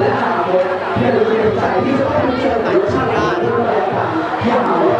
และอาวุธเพื่อเใจที่จะต้องเจอกับชาติการที่เราอยาก